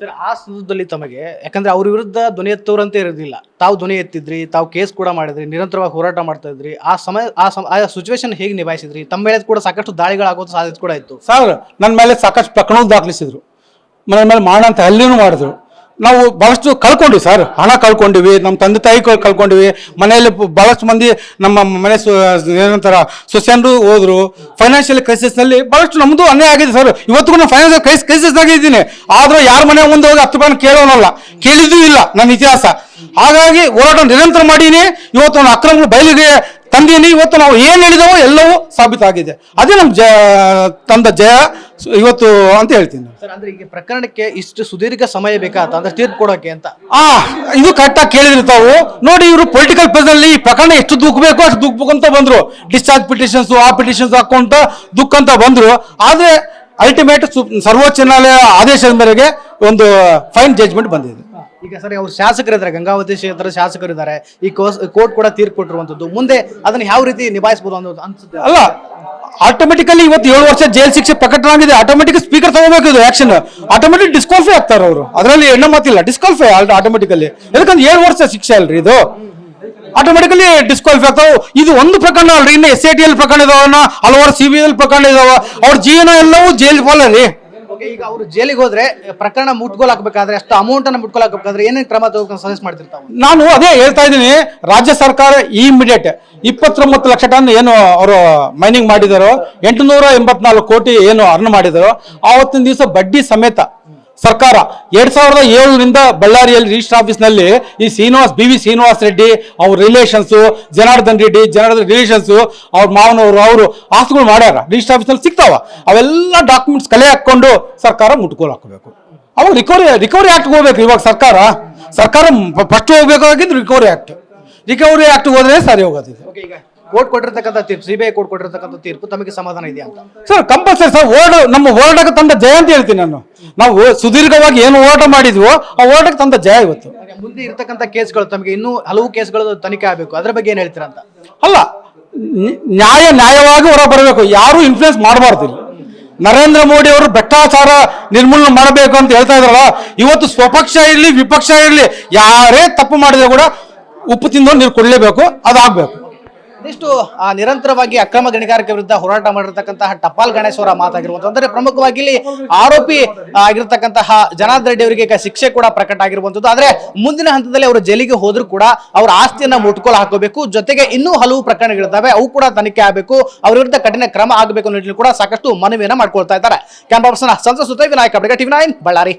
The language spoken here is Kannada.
ಸರ್ ಆ ಸಂದರ್ಭದಲ್ಲಿ ತಮಗೆ, ಯಾಕಂದ್ರೆ ಅವ್ರ ವಿರುದ್ಧ ಧ್ವನಿ ಎತ್ತೋರಂತೆ ಇರೋದಿಲ್ಲ. ತಾವು ಧ್ವನಿ ಎತ್ತಿದ್ರಿ, ತಾವು ಕೇಸ್ ಕೂಡ ಮಾಡಿದ್ರಿ, ನಿರಂತರವಾಗಿ ಹೋರಾಟ ಮಾಡ್ತಾ ಇದ್ರಿ ಆ ಸಮಯ, ಆ ಸಮ ಸಿಚುವೇಶನ್ ಹೇಗೆ ನಿಭಾಯಿಸಿದ್ರಿ? ತಮ್ಮ ಮೇಲೆ ಕೂಡ ಸಾಕಷ್ಟು ದಾಳಿಗಳಾಗೋದು ಸಾಧ್ಯತೆ ಕೂಡ ಇತ್ತು. ಸರ್ ನನ್ನ ಮೇಲೆ ಸಾಕಷ್ಟು ಪ್ರಕರಣ ದಾಖಲಿಸಿದ್ರು. ನನ್ನ ಮೇಲೆ ಮಾಡೋಣ ಅಂತ ಮಾಡಿದ್ರು. ನಾವು ಬಹಳಷ್ಟು ಕಳ್ಕೊಂಡ್ವಿ ಸರ್. ಹಣ ಕಳ್ಕೊಂಡಿವಿ ನಮ್ಮ ತಂದೆ ತಾಯಿ ಕಳ್- ಕಳ್ಕೊಂಡಿವಿ. ಮನೆಯಲ್ಲಿ ಭಾಳಷ್ಟು ಮಂದಿ ನಮ್ಮ ಮನೆ ಸು, ಏನಂತಾರ ಸೊಸೆಯರು ಹೋದ್ರು. ಫೈನಾನ್ಷಿಯಲ್ ಕ್ರೈಸಿಸ್ನಲ್ಲಿ ಬಹಳಷ್ಟು ನಮ್ಮದು ಅನ್ಯಾಯ ಆಗಿದೆ ಸರ್. ಇವತ್ತಿಗೂ ನಾನು ಫೈನಾನ್ಷಿಯಲ್ ಕ್ರೈಸ್ ಕ್ರೈಸಿಸ್ದಾಗ ಇದ್ದೀನಿ. ಆದರೂ ಯಾರ ಮನೆ ಮುಂದೆ ಹೋಗಿ ಹತ್ತು ರೂಪಾಯಿ ಕೇಳೋನಲ್ಲ. ಕೇಳಿದ್ದೂ ಇಲ್ಲ ನನ್ನ ಇತಿಹಾಸ. ಹಾಗಾಗಿ ಹೋರಾಟ ನಿರಂತರ ಮಾಡೀನಿ. ಇವತ್ತು ನಾನು ಅಕ್ರಮಗಳು ಬಯಲಿಗೆ ತಂದೀನಿ. ಇವತ್ತು ನಾವು ಏನು ಹೇಳಿದವೋ ಎಲ್ಲವೂ ಸಾಬೀತಾಗಿದೆ. ಅದೇ ನಮ್ಮ ಜ, ತಂದ ಜಯ. ಇವತ್ತು ಅಂತ ಹೇಳ್ತೀನಿ. ಸರ್ ಅಂದ್ರೆ ಈಗ ಪ್ರಕರಣಕ್ಕೆ ಇಷ್ಟು ಸುದೀರ್ಘ ಸಮಯ ಬೇಕಾತ ಅಂದ್ರೆ ತೀರ್ಪು ಕೊಡೋಕೆ ಅಂತ. ಆ ಇದು ಕರೆಕ್ಟಾಗಿ ಕೇಳಿದ್ರಿ ತಾವು. ನೋಡಿ ಇವರು ಪೊಲಿಟಿಕಲ್ ಪ್ರೆಸಲ್ಲಿ ಈ ಪ್ರಕರಣ ಎಷ್ಟು ದುಃಖಬೇಕು ಅಷ್ಟು ದುಃಖಬೇಕು ಅಂತ ಬಂದ್ರು. ಡಿಸ್ಚಾರ್ಜ್ ಪಿಟಿಷನ್ಸ್ ಆ ಪಿಟಿಷನ್ಸ್ ಹಾಕೊಂತ ದುಃಖ ಅಂತ ಬಂದ್ರು. ಆದ್ರೆ ಅಲ್ಟಿಮೇಟ್ ಸರ್ವೋಚ್ಚ ನ್ಯಾಯಾಲಯ ಆದೇಶದ ಮೇರೆಗೆ ಒಂದು ಫೈನ್ ಜಡ್ಜ್ಮೆಂಟ್ ಬಂದಿದೆ. ಈಗ ಸರ್ ಅವ್ರು ಶಾಸಕರಿದ್ದಾರೆ ಗಂಗಾವತಿ ಕ್ಷೇತ್ರದ ಶಾಸಕರಿದ್ದಾರೆ ಈ ಕೋರ್ಟ್ ಕೂಡ ತೀರ್ಪು ಕೊಟ್ಟಿರುವಂತದ್ದು. ಮುಂದೆ ಅದನ್ನ ಯಾವ ರೀತಿ ನಿಭಾಯಿಸಬಹುದು ಅನ್ನೋದು ಅನ್ಸುತ್ತೆ. ಅಲ್ಲ ಆಟೋಮೆಟಿಕಲಿ ಇವತ್ತು ಏಳು ವರ್ಷ ಜೈಲ್ ಶಿಕ್ಷೆ ಪ್ರಕಟವಾಗಿದೆ ಆಟೋಮೆಟಿಕ್ ಸ್ಪೀಕರ್ ತಗೋಬೇಕು ಇದು ಆಕ್ಷನ್ ಆಟೋಮೆಟಿಕ್ ಡಿಸ್ಕ್ವಾಲಿಫೈ ಆಗ್ತಾರೆ ಅವರು. ಅದರಲ್ಲಿ ಎಣ್ಣೆ ಮಾತಿಲ್ಲ ಡಿಸ್ಕ್ವಾಲಿಫೈ ಆಟೋಮೆಟಿಕಲಿ ಯಾಕಂದ್ರೆ ಏಳು ವರ್ಷ ಶಿಕ್ಷೆ ಅಲ್ರಿ ಇದು. ಆಟೋಮೆಟಿಕಲಿ ಡಿಸ್ಕ್ವಾಲಿಫೈ ಆಗ್ತಾವೆ. ಇದು ಒಂದು ಪ್ರಕರಣ ಅಲ್ರಿ ಇನ್ನು ಎಸ್ ಐ ಟಿ ಎಲ್ ಪ್ರಕರಣ ಇದಾವನ್ನ ಹಲವಾರು ಸಿ ಬಿ ಎಲ್ ಪ್ರಕರಣ ಇದಾವ. ಅವ್ರ ಜೀವನ ಎಲ್ಲವೂ ಜೈಲ್ Okay, ಈಗ ಅವರು ಜೈಲಿಗೆ ಹೋದ್ರೆ ಪ್ರಕರಣ ಮುಟ್ಗೋಲ್ ಹಾಕಬೇಕಾದ್ರೆ, ಅಷ್ಟು ಅಮೌಂಟ್ ಅನ್ನ ಮುಟ್ಗೋಲ್ ಹಾಕಬೇಕಾದ್ರೆ ಏನೇನು ಕ್ರಮ ತಗೋಬೇಕು ಸಜೆಸ್ಟ್ ಮಾಡ್ತಿರ್ತಾವೆ ನಾನು ಅದೇ ಹೇಳ್ತಾ ಇದ್ದೀನಿ, ರಾಜ್ಯ ಸರ್ಕಾರ ಇಮಿಡಿಯೇಟ್ ಇಪ್ಪತ್ತೊಂಬತ್ತು ಲಕ್ಷ ಟನ್ ಏನು ಅವರು ಮೈನಿಂಗ್ ಮಾಡಿದಾರೋ, ಎಂಟುನೂರ ಎಂಬತ್ನಾಲ್ಕು ಕೋಟಿ ಏನು ಅರ್ನ್ ಮಾಡಿದಾರೋ ಆವತ್ತಿನ ದಿವಸ ಬಡ್ಡಿ ಸಮೇತ ಸರ್ಕಾರ. ಎರಡ್ ಸಾವಿರದ ಏಳರಿಂದ ಬಳ್ಳಾರಿಯಲ್ಲಿ ರಿಜಿಸ್ಟರ್ ಆಫೀಸ್ನಲ್ಲಿ ಈ ಶ್ರೀನಿವಾಸ್, ಬಿ ವಿ ಶ್ರೀನಿವಾಸ್ ರೆಡ್ಡಿ ಅವ್ರ ರಿಲೇಷನ್ಸು ಜನಾರ್ದನ್ ರೆಡ್ಡಿ, ಜನಾರ್ದನ್ ರಿಲೇಷನ್ಸು ಅವ್ರ ಮಾವನವರು ಅವರು ಆಸ್ತಿಗಳು ಮಾಡ್ಯಾರ. ರಿಜಿಸ್ಟರ್ ಆಫೀಸ್ನಲ್ಲಿ ಸಿಗ್ತಾವ. ಅವೆಲ್ಲ ಡಾಕ್ಯುಮೆಂಟ್ಸ್ ಕಲೆ ಹಾಕ್ಕೊಂಡು ಸರ್ಕಾರ ಮುಟ್ಕೋಲ್ ಹಾಕಬೇಕು. ಅವಾಗ ರಿಕವರಿ ರಿಕವರಿ ಆಕ್ಟ್ ಹೋಗ್ಬೇಕು ಇವಾಗ ಸರ್ಕಾರ. ಸರ್ಕಾರ ಫಸ್ಟ್ ಹೋಗ್ಬೇಕಾಗಿದ್ದು ರಿಕವರಿ ಆಕ್ಟ್ ರಿಕವರಿ ಆಕ್ಟ್ ಹೋದ್ರೆ ಸರಿ ಹೋಗೋದಿದೆ ಕೋರ್ಟ್ ಕೊಟ್ಟಿರ್ತಕ್ಕಂಥ ತೀರ್ಪು ಸಿಬಿಐ ಕೋರ್ಟ್ ಕೊಟ್ಟಿರ್ತಕ್ಕಂಥ ತೀರ್ಪು ತಮಗೆ ಸಮಾಧಾನ ಇದೆಯಾ ಅಂತ? ಸರ್ ಕಂಪಲ್ಸರಿ ಸರ್ ಹೋರಾಟ ನಮ್ಮ ಹೋರಾಟಕ್ಕೆ ತಂದ ಜಯ ಅಂತ ಹೇಳ್ತೀನಿ ನಾನು. ನಾವು ಸುದೀರ್ಘವಾಗಿ ಏನು ಹೋರಾಟ ಮಾಡಿದ್ವೋ ಆ ಹೋರಾಟಕ್ಕೆ ತಂದ ಜಯ ಇವತ್ತು. ಮುಂದೆ ಇರ್ತಕ್ಕಂಥ ಕೇಸ್ಗಳು ತಮಗೆ ಇನ್ನೂ ಹಲವು ಕೇಸ್ಗಳು ತನಿಖೆ ಆಗಬೇಕು. ಅದ್ರ ಬಗ್ಗೆ ಏನು ಹೇಳ್ತೀರಾ ಅಂತ? ಅಲ್ಲ ನ್ಯ- ನ್ಯಾಯ ನ್ಯಾಯವಾಗಿ ಹೊರ ಬರಬೇಕು. ಯಾರು ಇನ್ಫ್ಲೂಯೆನ್ಸ್ ಮಾಡಬಾರ್ದು ಇಲ್ಲಿ ನರೇಂದ್ರ ಮೋದಿ ಅವರು ಭ್ರಷ್ಟಾಚಾರ ನಿರ್ಮೂಲನೆ ಮಾಡಬೇಕು ಅಂತ ಹೇಳ್ತಾ ಇದ್ರಲ್ಲ ಇವತ್ತು ಸ್ವಪಕ್ಷ ಇರಲಿ ವಿಪಕ್ಷ ಇರಲಿ ಯಾರೇ ತಪ್ಪು ಮಾಡಿದ್ರೆ ಕೂಡ ಉಪ್ಪು ತಿಂದು ನೀರು ಕೊಡಲೇಬೇಕು ಅದಾಗಬೇಕು. ಇದಿಷ್ಟು ಆ, ನಿರಂತರವಾಗಿ ಅಕ್ರಮ ಗಣಿಗಾರಿಕೆ ವಿರುದ್ಧ ಹೋರಾಟ ಮಾಡಿರತಕ್ಕಂತಹ ಟಪಾಲ್ ಗಣೇಶ್ವರ ಮಾತಾಗಿರುವಂತ ಅಂದ್ರೆ ಪ್ರಮುಖವಾಗಿ ಇಲ್ಲಿ ಆರೋಪಿ ಆಗಿರತಕ್ಕಂತಹ ಜನಾರ್ದನ್ ರೆಡ್ಡಿ ಅವರಿಗೆ ಶಿಕ್ಷೆ ಕೂಡ ಪ್ರಕಟ ಆಗಿರುವಂತದ್ದು ಆದ್ರೆ ಮುಂದಿನ ಹಂತದಲ್ಲಿ ಅವರು ಜೈಲಿಗೆ ಹೋದ್ರು ಕೂಡ ಅವರ ಆಸ್ತಿಯನ್ನ ಮುಟ್ಕೊಳ ಹಾಕೋಬೇಕು. ಜೊತೆಗೆ ಇನ್ನೂ ಹಲವು ಪ್ರಕರಣಗಳಿದ್ದಾವೆ. ಅವು ಕೂಡ ತನಿಖೆ ಆಗಬೇಕು. ಅವರ ವಿರುದ್ಧ ಕಠಿಣ ಕ್ರಮ ಆಗಬೇಕು ಅನ್ನೋ ಕೂಡ ಸಾಕಷ್ಟು ಮನವಿಯನ್ನ ಮಾಡ್ಕೊಳ್ತಾ ಇದ್ದಾರೆ. ಕ್ಯಾಮ್ರಾ ಪರ್ಸನ್ ಸಂಸತ್ ಸುತ್ತ ವಿನಾಯಕ ಟಿವಿ ಬಳ್ಳಾರಿ.